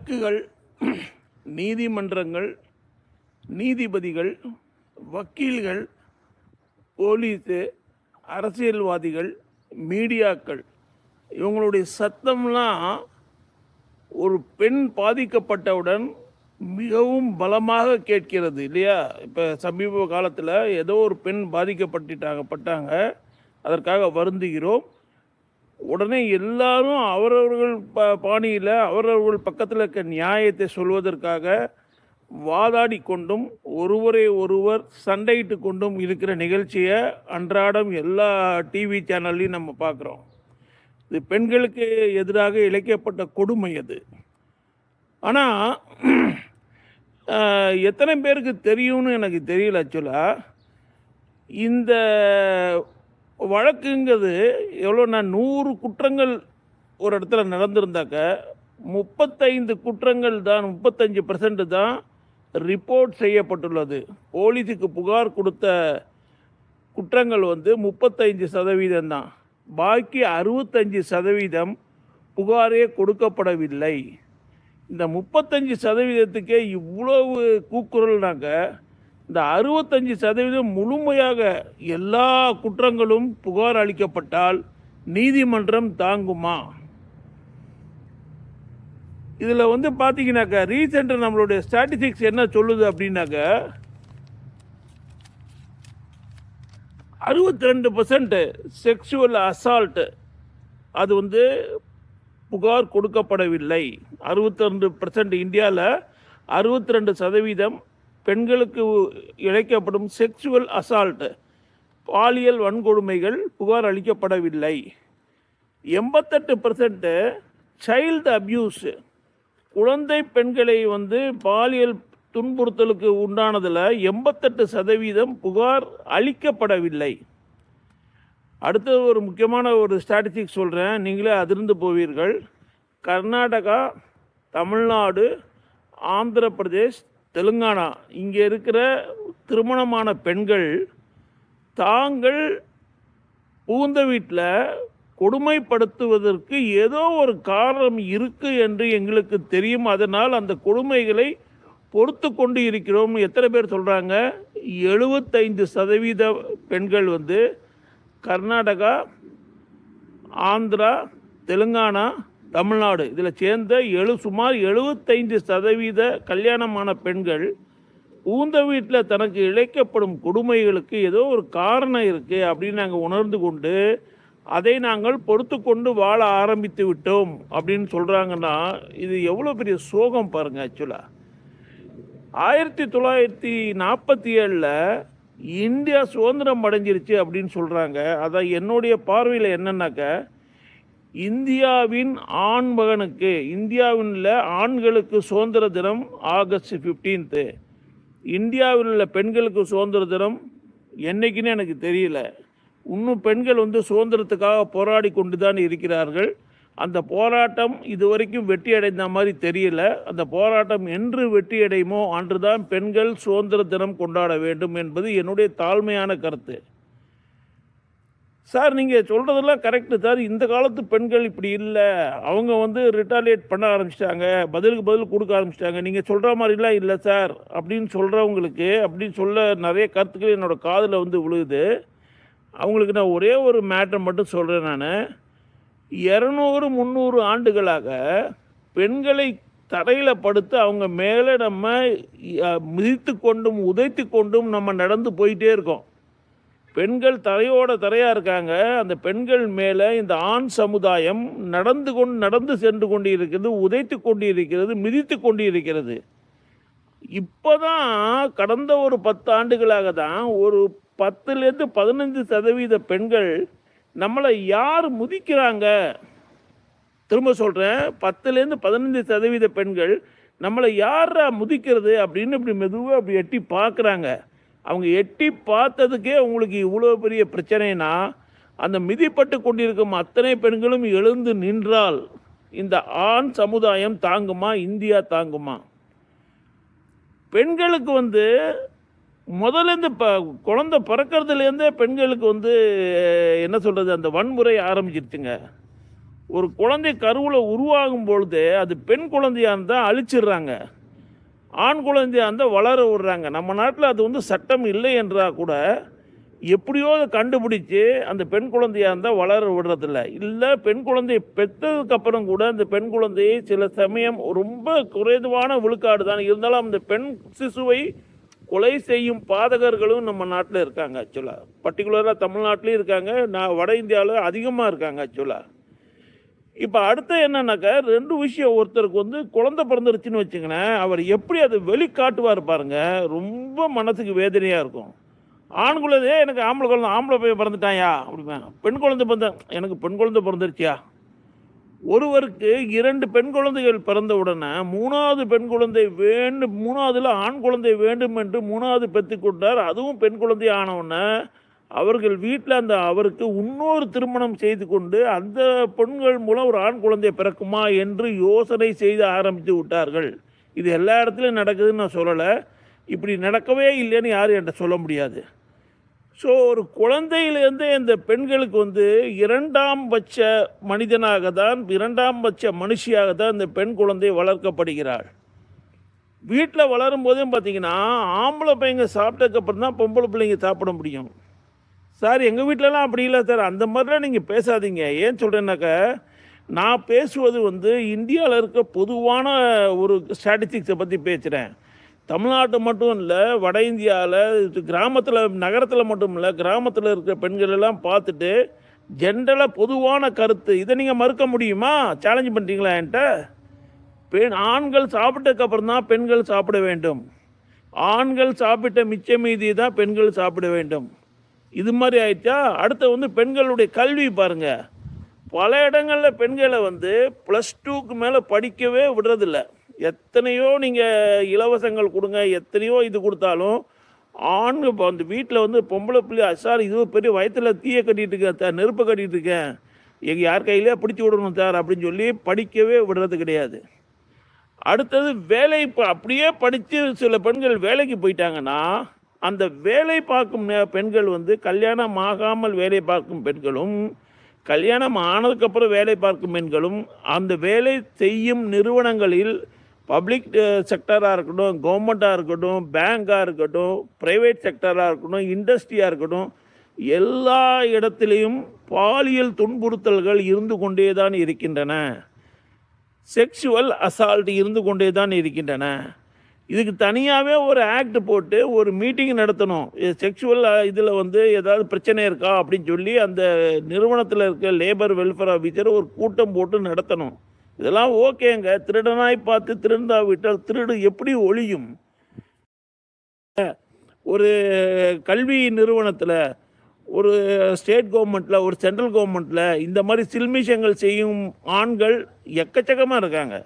வழக்குகள் நீதிமன்றங்கள் நீதிபதிகள் வக்கீல்கள் போலீஸு அரசியல்வாதிகள் மீடியாக்கள் இவங்களுடைய சத்தம்லாம் ஒரு பெண் பாதிக்கப்பட்டவுடன் மிகவும் பலமாக கேட்கிறது இல்லையா? இப்போ சமீப காலத்தில் ஏதோ ஒரு பெண் பாதிக்கப்பட்டுட்டாங்க பட்டாங்க. அதற்காக வருந்துகிறோம். உடனே எல்லாரும் அவரவர்கள் ப பாணியில் அவரவர்கள் பக்கத்தில் இருக்க நியாயத்தை சொல்வதற்காக வாதாடி கொண்டும் ஒருவரை ஒருவர் சண்டையிட்டு கொண்டும் இருக்கிற நிகழ்ச்சியை அன்றாடம் எல்லா டிவி சேனல்லையும் நம்ம பார்க்குறோம். இது பெண்களுக்கு எதிராக இழைக்கப்பட்ட கொடுமை அது. ஆனால் எத்தனை பேருக்கு தெரியும்னு எனக்கு தெரியல ஆக்சுவலாக இந்த வழக்குங்கிறது எவ்வளோ நான் நூறு குற்றங்கள் ஒரு இடத்துல நடந்திருந்தாக்க முப்பத்தைந்து குற்றங்கள் தான் முப்பத்தஞ்சு பர்சன்ட் தான் ரிப்போர்ட் செய்யப்பட்டுள்ளது. போலீஸுக்கு புகார் கொடுத்த குற்றங்கள் வந்து முப்பத்தைந்து சதவீதம் தான். பாக்கி அறுபத்தஞ்சு சதவீதம் புகாரே கொடுக்கப்படவில்லை. இந்த முப்பத்தஞ்சு சதவீதத்துக்கே இவ்வளவு கூக்குரல்னாக்க இந்த அறுபத்தஞ்சு சதவீதம் முழுமையாக எல்லா குற்றங்களும் புகார் அளிக்கப்பட்டால் நீதிமன்றம் தாங்குமா? இதில் வந்து பார்த்தீங்கன்னாக்கா ரீசெண்டாக நம்மளுடைய ஸ்டாட்டிஸ்டிக்ஸ் என்ன சொல்லுது அப்படின்னாக்க அறுபத்தி ரெண்டு பர்சன்ட்டு செக்ஷுவல் அசால்ட்டு அது வந்து புகார் கொடுக்கப்படவில்லை. அறுபத்தி ரெண்டு பர்சன்ட் இந்தியாவில் அறுபத்தி ரெண்டு சதவீதம் பெண்களுக்கு இழைக்கப்படும் செக்ஷுவல் அசால்ட்டு பாலியல் வன்கொடுமைகள் புகார் அளிக்கப்படவில்லை. எண்பத்தெட்டு பர்சன்ட்டு சைல்டு அப்யூஸு குழந்தை பெண்களை வந்து பாலியல் துன்புறுத்தலுக்கு உண்டானதில் எண்பத்தெட்டு சதவீதம் புகார் அளிக்கப்படவில்லை. அடுத்தது ஒரு முக்கியமான ஒரு ஸ்டாட்டிஸ்டிக் சொல்கிறேன் நீங்களே அதிர்ந்து போவீர்கள். கர்நாடகா தமிழ்நாடு ஆந்திர பிரதேஷ் தெலுங்கானா. இங்கே இருக்கிற திருமணமான பெண்கள் தாங்கள் புகுந்த வீட்டில் கொடுமைப்படுத்துவதற்கு ஏதோ ஒரு காரணம் இருக்குது என்று எங்களுக்கு தெரியும். அதனால் அந்த கொடுமைகளை பொறுத்து கொண்டு இருக்கிறோம். எத்தனை பேர் சொல்கிறாங்க எழுபத்தைந்து சதவீத பெண்கள் வந்து கர்நாடகா ஆந்திரா தெலுங்கானா தமிழ்நாடு. இதில் சேர்ந்த எழு சுமார் எழுபத்தைந்து சதவீத கல்யாணமான பெண்கள் ஊந்த வீட்டில் தனக்கு இழைக்கப்படும் கொடுமைகளுக்கு ஏதோ ஒரு காரணம் இருக்குது அப்படின்னு நாங்கள் உணர்ந்து கொண்டு அதை நாங்கள் பொறுத்து கொண்டு வாழ ஆரம்பித்து விட்டோம் அப்படின்னு சொல்கிறாங்கன்னா இது எவ்வளோ பெரிய சோகம் பாருங்கள் ஆக்சுவலாக ஆயிரத்தி தொள்ளாயிரத்தி நாற்பத்தி ஏழில் இந்தியா சுதந்திரம் அடைஞ்சிருச்சு அப்படின்னு சொல்கிறாங்க அதான் என்னுடைய பார்வையில் என்னன்னாக்க இந்தியாவின் ஆண் மகனுக்கு இந்தியாவில் உள்ள ஆண்களுக்கு சுதந்திர தினம் ஆகஸ்ட் ஃபிஃப்டீன்த்து இந்தியாவில் உள்ள பெண்களுக்கு சுதந்திர தினம் என்றைக்குன்னு எனக்கு தெரியல. இன்னும் பெண்கள் வந்து சுதந்திரத்துக்காக போராடி கொண்டு தான் இருக்கிறார்கள். அந்த போராட்டம் இதுவரைக்கும் வெற்றி அடைந்த மாதிரி தெரியல. அந்த போராட்டம் என்று வெற்றி அடையுமோ அன்றுதான் பெண்கள் சுதந்திர தினம் கொண்டாட வேண்டும் என்பது என்னுடைய தாழ்மையான கருத்து. சார் நீங்கள் சொல்கிறதெல்லாம் கரெக்டு சார். இந்த காலத்து பெண்கள் இப்படி இல்லை. அவங்க வந்து ரிட்டாலியேட் பண்ண ஆரம்பிச்சிட்டாங்க. பதிலுக்கு பதில் கொடுக்க ஆரம்பிச்சிட்டாங்க. நீங்கள் சொல்கிற மாதிரிலாம் இல்லை சார். அப்படின்னு சொல்கிறவங்களுக்கு அப்படின்னு சொல்ல நிறைய கருத்துக்கள் என்னோடய காதில் வந்து விழுகுது அவங்களுக்கு நான் ஒரே ஒரு மேட்டர் மட்டும் சொல்கிறேன் நான். இரநூறு முந்நூறு ஆண்டுகளாக பெண்களை தரையில் படுத்து அவங்க மேலே நம்ம மிதித்து கொண்டும் உதைத்து கொண்டும் நம்ம நடந்து போயிட்டே இருக்கோம். பெண்கள் தரையோட தரையாக இருக்காங்க. அந்த பெண்கள் மேலே இந்த ஆண் சமுதாயம் நடந்து கொண்டு நடந்து சென்று கொண்டு இருக்கிறது உதைத்து கொண்டு இருக்கிறது மிதித்து கொண்டு இருக்கிறது இப்போதான் கடந்த ஒரு பத்து ஆண்டுகளாக தான் ஒரு பத்துலேருந்து பதினஞ்சு சதவீத பெண்கள் நம்மளை யார் முதிக்கிறாங்க? திரும்ப சொல்கிறேன் பத்துலேருந்து பதினஞ்சு சதவீத பெண்கள் நம்மளை யாரா முதிக்கிறது அப்படின்னு இப்படி மெதுவாக அப்படி எட்டி பார்க்குறாங்க. அவங்க எட்டி பார்த்ததுக்கே உங்களுக்கு இவ்வளோ பெரிய பிரச்சனைனா அந்த மிதிப்பட்டு கொண்டிருக்கும் அத்தனை பெண்களும் எழுந்து நின்றால் இந்த ஆண் சமுதாயம் தாங்குமா இந்தியா தாங்குமா? பெண்களுக்கு வந்து முதலேருந்து ப குழந்த பிறக்கிறதுலேருந்தே பெண்களுக்கு வந்து என்ன சொல்கிறது அந்த வன்முறை ஆரம்பிச்சிருச்சுங்க. ஒரு குழந்தை கருவில் உருவாகும் பொழுது அது பெண் குழந்தையாக இருந்தால் அழிச்சிடுறாங்க. ஆண் குழந்தையாக இருந்தால் வளர விடுறாங்க. நம்ம நாட்டில் அது வந்து சட்டம் இல்லை என்றால் கூட எப்படியோ அதை கண்டுபிடிச்சி அந்த பெண் குழந்தையாக இருந்தால் வளர விடுறதில்ல. இல்லை பெண் குழந்தையை பெற்றதுக்கப்புறம் கூட அந்த பெண் குழந்தையை சில சமயம் ரொம்ப குறைவான விழுக்காடு தான். இருந்தாலும் அந்த பெண் சிசுவை கொலை செய்யும் பாதகர்களும் நம்ம நாட்டில் இருக்காங்க ஆக்சுவலாக பர்டிகுலராக தமிழ்நாட்டிலையும் இருக்காங்க. நான் வட இந்தியாவில் அதிகமாக இருக்காங்க ஆக்சுவலாக இப்போ அடுத்து என்னன்னாக்கா ரெண்டு விஷயம் ஒருத்தருக்கு வந்து குழந்தை பிறந்துருச்சுன்னு வச்சுங்களேன் அவர் எப்படி அதை வெளிக்காட்டுவார் பாருங்க ரொம்ப மனசுக்கு வேதனையாக இருக்கும். ஆண் குழந்தையே எனக்கு ஆம்பளை குழந்தை ஆம்பளை பையன் பிறந்துட்டாயா அப்படிம்பேன் பெண் குழந்தை பிறந்த எனக்கு பெண் குழந்தை பிறந்துருச்சியா? ஒருவருக்கு இரண்டு பெண் குழந்தைகள் பிறந்த உடனே மூணாவது பெண் குழந்தை வேண்டும் மூணாவதில் ஆண் குழந்தை வேண்டும் என்று மூணாவது பெற்றுக்கொண்டார் அதுவும் பெண் குழந்தை ஆனவுடனே அவர்கள் வீட்டில் அந்த அவருக்கு இன்னொரு திருமணம் செய்து கொண்டு அந்த பெண்கள் மூலம் ஒரு ஆண் குழந்தை பிறக்குமா என்று யோசனை செய்து ஆரம்பித்து விட்டார்கள். இது எல்லா இடத்துலையும் நடக்குதுன்னு நான் சொல்லலை. இப்படி நடக்கவே இல்லைன்னு யாரும் என்கிட்ட சொல்ல முடியாது. ஸோ ஒரு குழந்தையிலேருந்து இந்த பெண்களுக்கு வந்து இரண்டாம் பட்ச மனிதனாக தான் இரண்டாம் பட்ச மனுஷியாக தான் இந்த பெண் குழந்தை வளர்க்கப்படுகிறாள். வீட்டில் வளரும் போதும் பார்த்தீங்கன்னா ஆம்பளை பையங்க சாப்பிட்டதுக்கப்புறம் தான் பொம்பளை பிள்ளைங்க சாப்பிட முடியும். சார் எங்கள் வீட்டிலலாம் அப்படி இல்லை சார். அந்த மாதிரிலாம் நீங்கள் பேசாதீங்க. ஏன் சொல்கிறேன்னாக்கா நான் பேசுவது வந்து இந்தியாவில் இருக்க பொதுவான ஒரு ஸ்டாட்டிஸ்டிக்ஸை பற்றி பேசுகிறேன் தமிழ்நாட்டு மட்டும் இல்லை வட இந்தியாவில் கிராமத்தில் நகரத்தில் மட்டும் இல்லை கிராமத்தில் இருக்கிற பெண்கள் எல்லாம் பார்த்துட்டு ஜென்ரலாக பொதுவான கருத்து. இதை நீங்கள் மறுக்க முடியுமா? சேலஞ்ச் பண்ணுறீங்களா என்கிட்ட? பெண் ஆண்கள் சாப்பிட்டதுக்கப்புறம் தான் பெண்கள் சாப்பிட வேண்டும். ஆண்கள் சாப்பிட்ட மிச்ச மீதி தான் பெண்கள் சாப்பிட வேண்டும். இது மாதிரி ஆயிடுச்சா அடுத்து வந்து பெண்களுடைய கல்வி பாருங்கள் பல இடங்களில் பெண்களை வந்து ப்ளஸ் டூக்கு மேலே படிக்கவே விடுறதில்ல. எத்தனையோ நீங்கள் இலவசங்கள் கொடுங்க எத்தனையோ இது கொடுத்தாலும் ஆண் இப்போ அந்த வீட்டில் வந்து பொம்பளை பிள்ளை சார் இது பெரிய வயத்தில் தீயை கட்டிகிட்டு இருக்கேன் சார் நெருப்பை கட்டிகிட்டு இருக்கேன். எங்கள் யார் கையிலே பிடிச்சி விடணும் சார் அப்படின்னு சொல்லி படிக்கவே விடுறது கிடையாது. அடுத்தது வேலை இப்போ அப்படியே படித்து சில பெண்கள் வேலைக்கு போயிட்டாங்கன்னா அந்த வேலை பார்க்கும் பெண்கள் வந்து கல்யாணம் ஆகாமல் வேலை பார்க்கும் பெண்களும் கல்யாணம் ஆனதுக்கப்புறம் வேலை பார்க்கும் பெண்களும் அந்த வேலை செய்யும் நிறுவனங்களில் பப்ளிக் செக்டராக இருக்கட்டும் கவர்மெண்ட்டாக இருக்கட்டும் பேங்காக இருக்கட்டும் ப்ரைவேட் செக்டராக இருக்கட்டும் இண்டஸ்ட்ரியாக இருக்கட்டும் எல்லா இடத்திலையும் பாலியல் துன்புறுத்தல்கள் இருந்து கொண்டே தான் இருக்கின்றன. செக்ஷுவல் அசால்ட் இருந்து கொண்டே தான் இருக்கின்றன. இதுக்கு தனியாகவே ஒரு ஆக்ட் போட்டு ஒரு மீட்டிங் நடத்தணும். செக்ஷுவல் இதில் வந்து ஏதாவது பிரச்சனை இருக்கா அப்படின்னு சொல்லி அந்த நிறுவனத்தில் இருக்க லேபர் வெல்ஃபேர் ஆஃபீஸர் ஒரு கூட்டம் போட்டு நடத்தணும். இதெல்லாம் ஓகேங்க. திருடனாய் பார்த்து திருந்தா விட்டால் திருடு எப்படி ஒழியும்? ஒரு கல்வி நிறுவனத்தில் ஒரு ஸ்டேட் கவர்மெண்ட்டில் ஒரு சென்ட்ரல் கவர்மெண்ட்டில் இந்த மாதிரி சில்மிஷங்கள் செய்யும் ஆண்கள் எக்கச்சக்கமாக இருக்காங்க.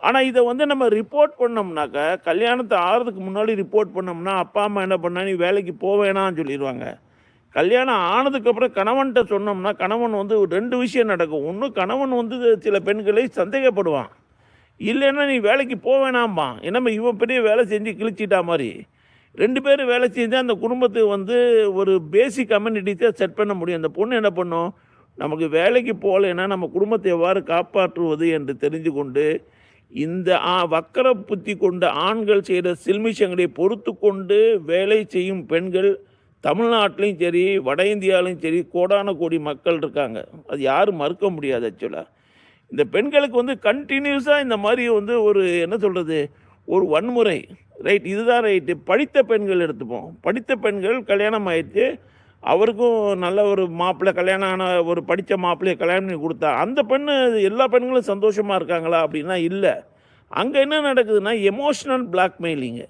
ஆனால் இதை வந்து நம்ம ரிப்போர்ட் பண்ணோம்னாக்கா கல்யாணத்தை ஆகிறதுக்கு முன்னாடி ரிப்போர்ட் பண்ணோம்னா அப்பா அம்மா என்ன பண்ணா நீ வேலைக்கு போவேணான்னு சொல்லிடுவாங்க கல்யாணம் ஆனதுக்கப்புறம் கணவன்கிட்ட சொன்னோம்னா கணவன் வந்து ரெண்டு விஷயம் நடக்கும். ஒன்று கணவன் வந்து சில பெண்களை சந்தேகப்படுவான். இல்லைன்னா நீ வேலைக்கு போவேணாம்பான் என்னம்மா இவன் பெரிய வேலை செஞ்சு கிழிச்சிட்டா மாதிரி. ரெண்டு பேரும் வேலை செஞ்சு அந்த குடும்பத்துக்கு வந்து ஒரு பேசிக் கம்யூனிட்டிஸை செட் பண்ண முடியும். அந்த பொண்ணு என்ன பண்ணும்? நமக்கு வேலைக்கு போகலைன்னா நம்ம குடும்பத்தை எவ்வாறு காப்பாற்றுவது என்று தெரிஞ்சு கொண்டு இந்த ஆ வக்கர புத்தி கொண்ட ஆண்கள் செய்கிற சில்மிஷங்களை பொறுத்து கொண்டு வேலை செய்யும் பெண்கள் தமிழ்நாட்டிலையும் சரி வட இந்தியாவிலையும் சரி கோடான கோடி மக்கள் இருக்காங்க. அது யாரும் மறுக்க முடியாது ஆக்சுவலாக இந்த பெண்களுக்கு வந்து கண்டினியூஸாக இந்த மாதிரி வந்து ஒரு என்ன சொல்கிறது ஒரு வன்முறை. ரைட் இதுதான் ரைட்டு படித்த பெண்கள் எடுத்துப்போம். படித்த பெண்கள் கல்யாணம் ஆயிடுச்சு அவருக்கும் நல்ல ஒரு மாப்பிள்ளை கல்யாணம் ஆன ஒரு படித்த மாப்பிள்ளையை கல்யாணம் பண்ணி கொடுத்தா அந்த பெண்ணு எல்லா பெண்களும் சந்தோஷமாக இருக்காங்களா அப்படின்னா இல்லை. அங்கே என்ன நடக்குதுன்னா எமோஷ்னல் பிளாக்மெயிலிங்கு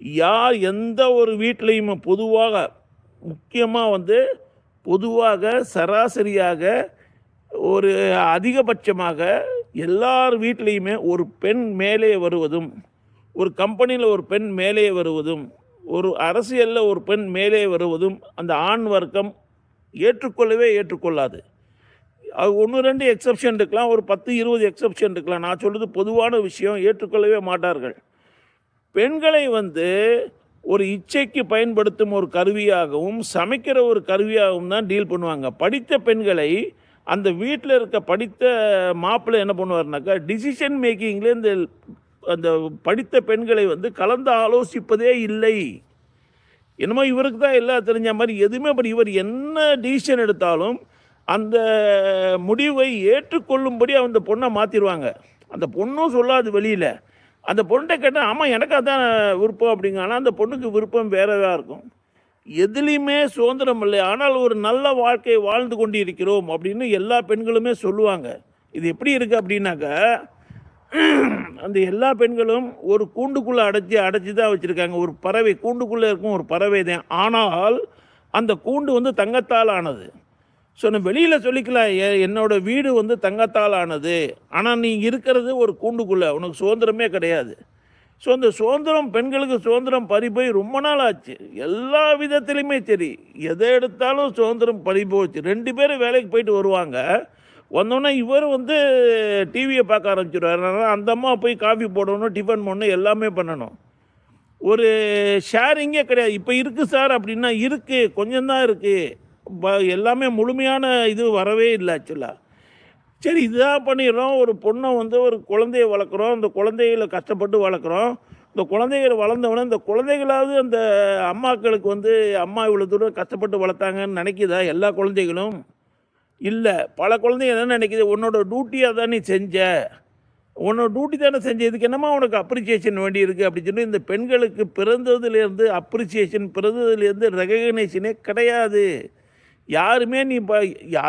யார் எந்த ஒரு வீட்லேயுமே பொதுவாக முக்கியமாக வந்து பொதுவாக சராசரியாக ஒரு அதிகபட்சமாக எல்லார் வீட்லேயுமே ஒரு பெண் மேலே வருவதும் ஒரு கம்பெனியில் ஒரு பெண் மேலே வருவதும் ஒரு அரசியலில் ஒரு பெண் மேலே வருவதும் அந்த ஆண் வர்க்கம் ஏற்றுக்கொள்ளவே ஏற்றுக்கொள்ளாது. அது ஒன்று ரெண்டு எக்ஸப்ஷன் இருக்கலாம் ஒரு பத்து இருபது எக்ஸப்ஷன் இருக்கலாம். நான் சொல்கிறது பொதுவான விஷயம் ஏற்றுக்கொள்ளவே மாட்டார்கள். பெண்களை வந்து ஒரு இச்சைக்கு பயன்படுத்தும் ஒரு கருவியாகவும் சமைக்கிற ஒரு கருவியாகவும் தான் டீல் பண்ணுவாங்க. படித்த பெண்களை அந்த வீட்டில் இருக்க படித்த மாப்பிள்ளை என்ன பண்ணுவார்னாக்கா டிசிஷன் மேக்கிங்லேருந்து அந்த படித்த பெண்களை வந்து கலந்து ஆலோசிப்பதே இல்லை. என்னமோ இவருக்கு தான் எல்லாம் தெரிஞ்ச மாதிரி எதுவுமே அப்படி இவர் என்ன டிசிஷன் எடுத்தாலும் அந்த முடிவை ஏற்றுக்கொள்ளும்படி அந்த பொண்ணை மாற்றிடுவாங்க அந்த பொண்ணும் சொல்லாது வெளியில். அந்த பொண்ணை கேட்டால் ஆமாம் எனக்கு அதான் விருப்பம் அப்படிங்க. ஆனால் அந்த பொண்ணுக்கு விருப்பம் வேறதாக இருக்கும். எதுலேயுமே சுதந்திரம் இல்லை. ஆனால் ஒரு நல்ல வாழ்க்கை வாழ்ந்து கொண்டு இருக்கிறோம் அப்படின்னு எல்லா பெண்களுமே சொல்லுவாங்க. இது எப்படி இருக்குது அப்படின்னாக்கா அந்த எல்லா பெண்களும் ஒரு கூண்டுக்குள்ளே அடைச்சி அடைச்சி தான் வச்சுருக்காங்க. ஒரு பறவை கூண்டுக்குள்ளே இருக்கும் ஒரு பறவை தான். ஆனால் அந்த கூண்டு வந்து தங்கத்தால் ஆனது. ஸோ நான் வெளியில் சொல்லிக்கலாம் என்னோடய என்னோட வீடு வந்து தங்கத்தால் ஆனது. ஆனால் நீ இருக்கிறது ஒரு கூண்டுக்குள்ளே உனக்கு சுதந்திரமே கிடையாது. ஸோ அந்த சுதந்திரம் பெண்களுக்கு சுதந்திரம் பறி போய் ரொம்ப நாள் ஆச்சு. எல்லா விதத்துலேயுமே சரி. எதை எடுத்தாலும் சுதந்திரம் பறி போச்சு. ரெண்டு பேரும் வேலைக்கு போயிட்டு வருவாங்க. வந்தோடனே இவர் வந்து டிவியை பார்க்க ஆரம்பிச்சிடுவார் அதனால் அந்த அம்மா போய் காஃபி போடணும் டிஃபன் பண்ணணும் எல்லாமே பண்ணணும். ஒரு ஷேரிங்கே கிடையாது. இப்போ இருக்குது சார் அப்படின்னா இருக்குது கொஞ்சம்தான் இருக்குது எல்லாமே முழுமையான இது வரவே இல்லை ஆக்சுவலாக சரி இதுதான் பண்ணிடுறோம். ஒரு பொண்ணை வந்து ஒரு குழந்தைய வளர்க்குறோம். அந்த குழந்தைகளை கஷ்டப்பட்டு வளர்க்குறோம். இந்த குழந்தைகள் வளர்ந்தவொடனே இந்த குழந்தைகளாவது அந்த அம்மாக்களுக்கு வந்து அம்மா இவ்வளோ தூரம் கஷ்டப்பட்டு வளர்த்தாங்கன்னு நினைக்கிதா எல்லா குழந்தைகளும்? இல்லை பல குழந்தைங்க என்ன நினைக்குது? உன்னோட டியூட்டியாக தான் நீ செஞ்ச. உன்னோட டியூட்டி தானே செஞ்ச. இதுக்கு என்னமா உனக்கு அப்ரிசியேஷன் வேண்டி இருக்குது அப்படின்னு சொல்லி இந்த பெண்களுக்கு பிறந்ததுலேருந்து அப்ரிசியேஷன் பிறந்ததுலேருந்து ரெகக்னேஷனே கிடையாது. யாருமே நீ இப்போ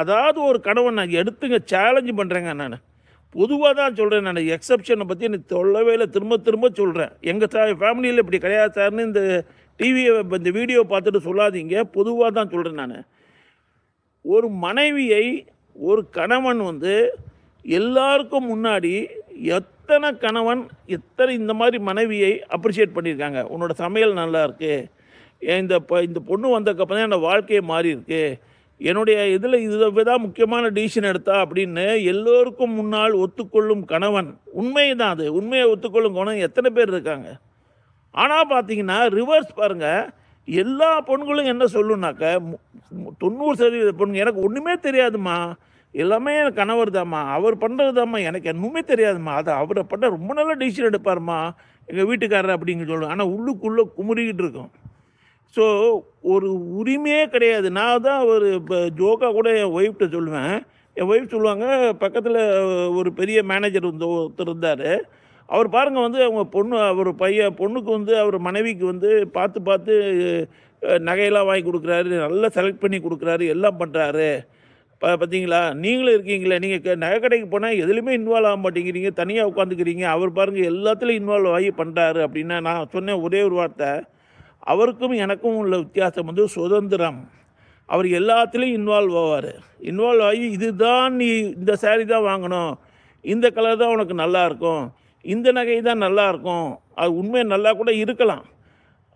அதாவது ஒரு கனவை நான் எடுத்துங்க சேலஞ்சு பண்ணுறேங்க நான். பொதுவாக தான் சொல்கிறேன் நான். எக்ஸப்ஷனை பற்றி எனக்கு சொல்லவே இல்லை. திரும்ப திரும்ப சொல்கிறேன் எங்கள் சா ஃபேமிலியில் இப்படி கிடையாது சார்னு இந்த டிவியை இந்த வீடியோ பார்த்துட்டு சொல்லாதீங்க. பொதுவாக தான் சொல்கிறேன் நான். ஒரு மனைவியை ஒரு கணவன் வந்து எல்லாருக்கும் முன்னாடி எத்தனை கணவன் எத்தனை இந்த மாதிரி மனைவியை அப்ரிஷியேட் பண்ணியிருக்காங்க. உன்னோட சமையல் நல்லா இருக்குது ஏன் இந்த பொ இந்த பொண்ணு வந்ததுக்கப்புறம் தான் என்னோடய வாழ்க்கையே மாறி இருக்கு. என்னுடைய இதில் இது தான் முக்கியமான டிசிஷன் எடுத்தா அப்படின்னு எல்லோருக்கும் முன்னால் ஒத்துக்கொள்ளும் கணவன். உண்மை தான் அது. உண்மையை ஒத்துக்கொள்ளும் கணவன் எத்தனை பேர் இருக்காங்க? ஆனால் பார்த்தீங்கன்னா ரிவர்ஸ் பாருங்கள் எல்லா பொண்களும் என்ன சொல்லுனாக்க மு- தொண்ணூறு சதவீத பொண்ணுங்க. எனக்கு ஒன்றுமே தெரியாதும்மா. எல்லாமே என் கணவர் தாம்மா அவர் பண்ணுறது தாம்மா எனக்கு ஒன்றுமே தெரியாதும்மா. அது அவரை பண்ண ரொம்ப நல்ல டிசிஷன் எடுப்பார்மா எங்கள் வீட்டுக்காரர் அப்படிங்க சொல்லுவோம் ஆனால் உள்ளுக்குள்ளே குமுறிக்கிட்டு இருக்கும். ஸோ ஒரு உரிமையே கிடையாது. நான் தான் ஒரு இப்போ ஜோக்காக கூட என் ஒய்ஃப்ட்ட சொல்லுவேன். என் ஒய்ஃப் சொல்லுவாங்க பக்கத்தில் ஒரு பெரிய மேனேஜர் வந்து ஒருத்தர் இருந்தார். அவர் பாருங்கள் வந்து அவங்க பொண்ணு அவர் பையன் பொண்ணுக்கு வந்து அவர் மனைவிக்கு வந்து பார்த்து பார்த்து நகையெல்லாம் வாங்கி கொடுக்குறாரு நல்லா செலக்ட் பண்ணி கொடுக்குறாரு எல்லாம் பண்ணுறாரு பா பார்த்தீங்களா நீங்களும் இருக்கீங்களே நீங்கள் நகை கடைக்கு போனால் எதுலேயுமே இன்வால்வ் ஆக மாட்டேங்கிறீங்க தனியாக உட்காந்துக்கிறீங்க அவர் பாருங்கள் எல்லாத்துலேயும் இன்வால்வ் ஆகி பண்ணுறாரு அப்படின்னா நான் சொன்னேன் ஒரே ஒரு வார்த்தை. அவருக்கும் எனக்கும் உள்ள வித்தியாசம் வந்து சுதந்திரம். அவர் எல்லாத்துலேயும் இன்வால்வ் ஆவார். இன்வால்வ் ஆகி இதுதான் நீ இந்த சேரீ தான் வாங்கணும். இந்த கலர் தான் உனக்கு நல்லாயிருக்கும் இந்த நகை தான் நல்லாயிருக்கும் அது உண்மையாக நல்லா கூட இருக்கலாம்.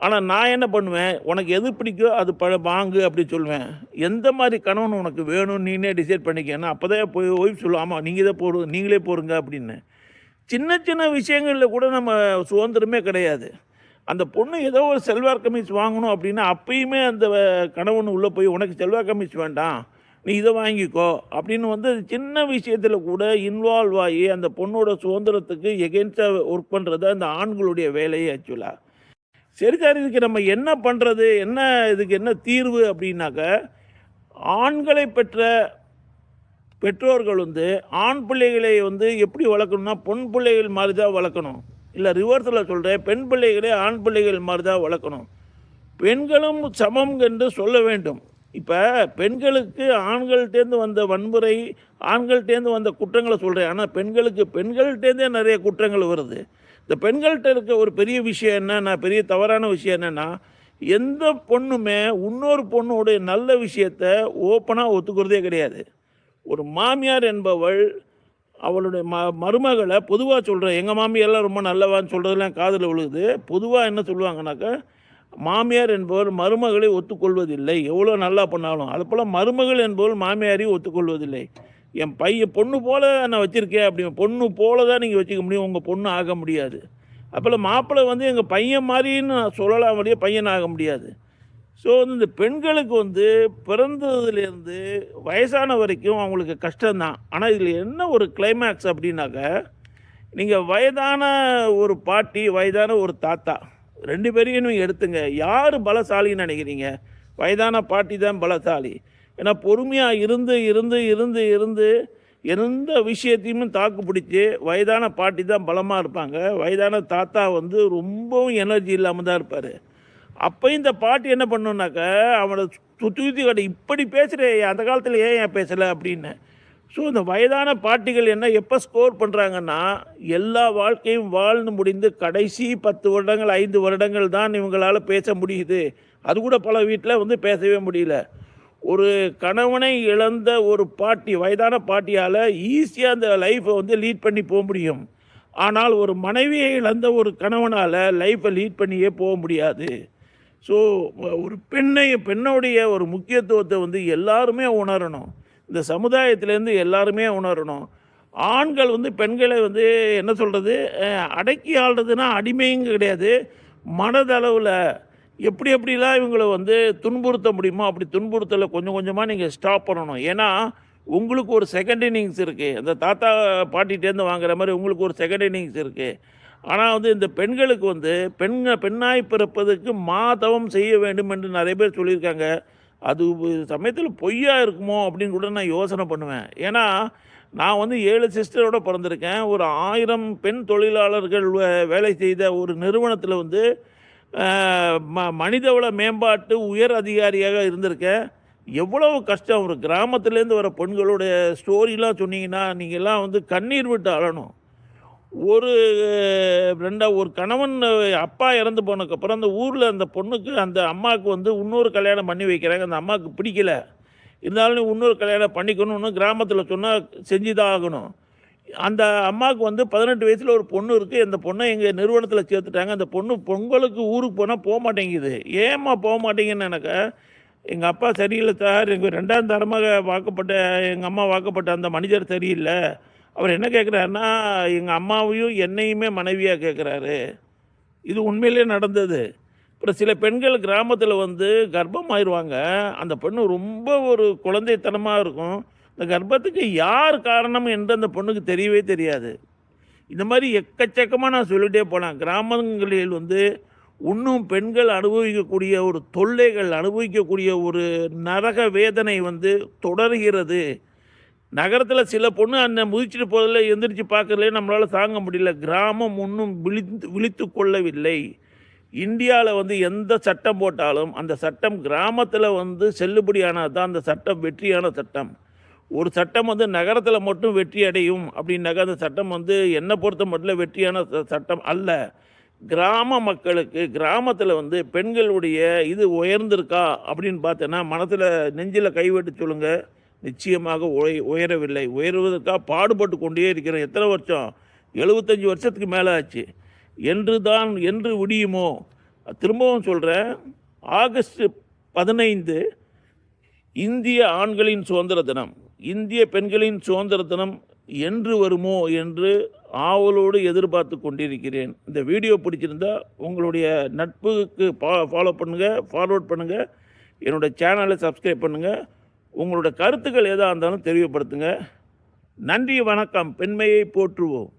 ஆனால் நான் என்ன பண்ணுவேன்? உனக்கு எது பிடிக்கோ அது ப வாங்கு அப்படி சொல்லுவேன் எந்த மாதிரி கணவன் உனக்கு வேணும் நீனே டிசைட் பண்ணிக்கன்னா அப்போ தான் போய் ஒய்ஃப் சொல்லுவோம் ஆமாம் நீங்கள் தான் போடு நீங்களே போடுங்க அப்படின்னு. சின்ன சின்ன விஷயங்களில் கூட நம்ம சுதந்திரமே கிடையாது. அந்த பொண்ணு ஏதோ ஒரு செல்வார் கமிஸ் வாங்கணும் அப்படின்னா அப்பயுமே அந்த கணவன் உள்ளே போய் உனக்கு செல்வார் கமிஸ் வேண்டாம் நீ இதை வாங்கிக்கோ அப்படின்னு வந்து சின்ன விஷயத்தில் கூட இன்வால்வ் ஆகி அந்த பொண்ணோட சுதந்திரத்துக்கு எகென்ஸ்டாக ஒர்க் பண்ணுறது அந்த ஆண்களுடைய வேலையே ஆக்சுவலாக சரி சார் இதுக்கு நம்ம என்ன பண்ணுறது என்ன இதுக்கு என்ன தீர்வு அப்படின்னாக்க ஆண்களை பெற்ற பெற்றோர்கள் வந்து ஆண் பிள்ளைகளை வந்து எப்படி வளர்க்கணும்னா பொன் பிள்ளைகள் மாதிரி தான் வளர்க்கணும். இல்லை ரிவர்ஸில் சொல்கிறேன் பெண் பிள்ளைகளே ஆண் பிள்ளைகள் மாதிரி தான் வளர்க்கணும். பெண்களும் சமம் என்று சொல்ல வேண்டும். இப்போ பெண்களுக்கு ஆண்கள்டேந்து வந்த வன்முறை ஆண்கள்டேந்து வந்த குற்றங்களை சொல்கிறேன் ஆனால் பெண்களுக்கு பெண்கள்டேந்தே நிறைய குற்றங்கள் வருது. இந்த பெண்கள்கிட்ட இருக்க ஒரு பெரிய விஷயம் என்னன்னா பெரிய தவறான விஷயம் என்னென்னா எந்த பொண்ணுமே இன்னொரு பொண்ணுடைய நல்ல விஷயத்த ஓப்பனாக ஒத்துக்கிறதே கிடையாது. ஒரு மாமியார் என்பவள் அவளுடைய ம மருமகளை பொதுவாக சொல்கிறேன் எங்கள் மாமியெல்லாம் ரொம்ப நல்லவான்னு சொல்கிறதுலாம் காதில் விழுகுது. பொதுவாக என்ன சொல்லுவாங்கனாக்கா மாமியார் என்பவர் மருமகளை ஒத்துக்கொள்வதில்லை. எவ்வளோ நல்லா பண்ணாலும் அது போல் மருமகள் என்பவள் மாமியாரையும் ஒத்துக்கொள்வதில்லை. என் பையன் பொண்ணு போல நான் வச்சுருக்கேன் அப்படி பொண்ணு போல தான் நீங்கள் வச்சுக்க முடியும் உங்கள் பொண்ணு ஆக முடியாது. அப்போல்லாம் மாப்பிள்ளை வந்து எங்கள் பையன் மாதிரின்னு நான் சொல்லலாம் முடிய பையன் ஆக முடியாது. ஸோ வந்து இந்த பெண்களுக்கு வந்து பிறந்ததுலேருந்து வயசான வரைக்கும் அவங்களுக்கு கஷ்டம்தான். ஆனால் இதில் என்ன ஒரு கிளைமேக்ஸ் அப்படின்னாக்க நீங்கள் வயதான ஒரு பாட்டி வயதான ஒரு தாத்தா ரெண்டு பேரையும் நீங்கள் எடுத்துங்க. யார் பலசாலின்னு நினைக்கிறீங்க? வயதான பாட்டி தான் பலசாலி. ஏன்னா பொறுமையாக இருந்து இருந்து இருந்து இருந்து எந்த விஷயத்தையுமே தாக்கு பிடிச்சி வயதான பாட்டி தான் பலமாக இருப்பாங்க. வயதான தாத்தா வந்து ரொம்பவும் எனர்ஜி இல்லாமல் தான் இருப்பார். அப்போ இந்த பாட்டி என்ன பண்ணுனாக்க அவனை சுற்றி சுற்றி கட்ட இப்படி பேசுகிறே அந்த காலத்தில் ஏன் ஏன் பேசலை? அப்படின்னு. ஸோ இந்த வயதான பாட்டிகள் என்ன எப்போ ஸ்கோர் பண்ணுறாங்கன்னா எல்லா வாழ்க்கையும் வாழ்ந்து முடிந்து கடைசி பத்து வருடங்கள் ஐந்து வருடங்கள் தான் இவங்களால் பேச முடியுது. அது கூட பல வீட்டில் வந்து பேசவே முடியல. ஒரு கணவனை இழந்த ஒரு பாட்டி வயதான பாட்டியால் ஈஸியாக அந்த லைஃப்பை வந்து லீட் பண்ணி போக முடியும். ஆனால் ஒரு மனைவியை இழந்த ஒரு கணவனால் லைஃப்பை லீட் பண்ணியே போக முடியாது. ஸோ ஒரு பெண்ணை பெண்ணுடைய ஒரு முக்கியத்துவத்தை வந்து எல்லாருமே உணரணும். இந்த சமுதாயத்திலேருந்து எல்லாருமே உணரணும். ஆண்கள் வந்து பெண்களை வந்து என்ன சொல்கிறது அடக்கி ஆள்றதுன்னா அடிமையும் கிடையாது. மனதளவில் எப்படி எப்படிலாம் இவங்களை வந்து துன்புறுத்த முடியுமோ அப்படி துன்புறுத்தலை கொஞ்சம் கொஞ்சமாக நீங்கள் ஸ்டாப் பண்ணணும். ஏன்னா உங்களுக்கு ஒரு செகண்ட் இன்னிங்ஸ் இருக்குது அந்த தாத்தா பாட்டிகிட்டேருந்து வாங்குற மாதிரி உங்களுக்கு ஒரு செகண்ட் இன்னிங்ஸ் இருக்குது ஆனால் வந்து இந்த பெண்களுக்கு வந்து பெண்கள் பெண்ணாய் பிறப்பதற்கு மாதவம் செய்ய வேண்டும் என்று நிறைய பேர் சொல்லியிருக்காங்க. அது சமயத்தில் பொய்யாக இருக்குமோ அப்படின்னு கூட நான் யோசனை பண்ணுவேன். ஏன்னா நான் வந்து ஏழு சிஸ்டரோடு பிறந்திருக்கேன். ஒரு ஆயிரம் பெண் தொழிலாளர்கள் வே- வேலை செய்த ஒரு நிறுவனத்தில் வந்து ம மனிதவள மேம்பாட்டு உயர் அதிகாரியாக இருந்திருக்கேன் எவ்வளவு கஷ்டம் ஒரு கிராமத்துலேருந்து வர பெண்களுடைய ஸ்டோரிலாம் சொன்னீங்கன்னா நீங்கள்லாம் வந்து கண்ணீர் விட்டு அழணும். ஒரு ரெண்டா ஒரு கணவன் அப்பா இறந்து போனதுக்கப்புறம் அந்த ஊரில் அந்த பொண்ணுக்கு அந்த அம்மாவுக்கு வந்து இன்னொரு கல்யாணம் பண்ணி வைக்கிறாங்க. அந்த அம்மாவுக்கு பிடிக்கல. இருந்தாலும் இன்னொரு கல்யாணம் பண்ணிக்கணும்னு கிராமத்தில் சொன்னால் செஞ்சு தான் ஆகணும். அந்த அம்மாவுக்கு வந்து பதினெட்டு வயசில் ஒரு பொண்ணு இருக்குது அந்த பொண்ணை எங்கள் நிறுவனத்தில் சேர்த்துட்டாங்க. அந்த பொண்ணு பொங்கலுக்கு ஊருக்கு போனால் போக மாட்டேங்குது. ஏம்மா போக மாட்டேங்குன்னு எனக்கு எங்கள் அப்பா சரியில்லை சார். எங்கள் ரெண்டாம் தரமாக வாக்கப்பட்ட எங்கள் அம்மா வாக்கப்பட்ட அந்த மனிதர் சரியில்லை. அவர் என்ன கேட்குறாருன்னா எங்கள் அம்மாவையும் என்னையுமே மனைவியாக கேட்குறாரு இது உண்மையிலே நடந்தது. அப்புறம் சில பெண்கள் கிராமத்தில் வந்து கர்ப்பம் ஆயிடுவாங்க அந்த பெண்ணு ரொம்ப ஒரு குழந்தைத்தனமாக இருக்கும். இந்த கர்ப்பத்துக்கு யார் காரணம் என்று அந்த பொண்ணுக்கு தெரியவே தெரியாது. இந்த மாதிரி எக்கச்சக்கமாக நான் சொல்லிகிட்டே போனேன். கிராமங்களில் வந்து இன்னும் பெண்கள் அனுபவிக்கக்கூடிய ஒரு தொல்லைகள் அனுபவிக்கக்கூடிய ஒரு நரக வேதனை வந்து தொடர்கிறது. நகரத்தில் சில பொண்ணு அந்த முதிச்சிட்டு போதில் எந்திரிச்சு பார்க்கறதுலே நம்மளால் தாங்க முடியல. கிராமம் ஒன்றும் விழித்து விழித்து கொள்ளவில்லை. இந்தியாவில் வந்து எந்த சட்டம் போட்டாலும் அந்த சட்டம் கிராமத்தில் வந்து செல்லுபடியானது தான் அந்த சட்டம் வெற்றியான சட்டம். ஒரு சட்டம் வந்து நகரத்தில் மட்டும் வெற்றி அடையும் அப்படின்னாக்கா அந்த சட்டம் வந்து என்னை பொறுத்த மட்டும் வெற்றியான ச- சட்டம் அல்ல. கிராம மக்களுக்கு கிராமத்தில் வந்து பெண்களுடைய இது உயர்ந்திருக்கா அப்படின்னு பார்த்தேன்னா மனசில் நெஞ்சில் கைவிட்டு சொல்லுங்கள் நிச்சயமாக உய உயரவில்லை. உயர்வதற்காக பாடுபட்டு கொண்டே இருக்கிறோம் எத்தனை வருஷம்? எழுபத்தஞ்சி வருஷத்துக்கு மேலே ஆச்சு. என்று தான் என்று விடியுமோ? திரும்பவும் சொல்கிறேன் ஆகஸ்ட் பதினைந்து இந்திய ஆண்களின் சுதந்திர தினம். இந்திய பெண்களின் சுதந்திர தினம் என்று வருமோ என்று ஆவலோடு எதிர்பார்த்து கொண்டிருக்கிறேன். இந்த வீடியோ பிடிச்சிருந்தா உங்களுடைய நட்புக்கு பா ஃபாலோ பண்ணுங்கள் ஃபார்வர்ட் பண்ணுங்கள் என்னோடய சேனலை சப்ஸ்கிரைப் பண்ணுங்கள் உங்களோட கருத்துக்கள் எதாக இருந்தாலும் தெரியப்படுத்துங்க. நன்றி வணக்கம். பெண்மையை போற்றுவோம்.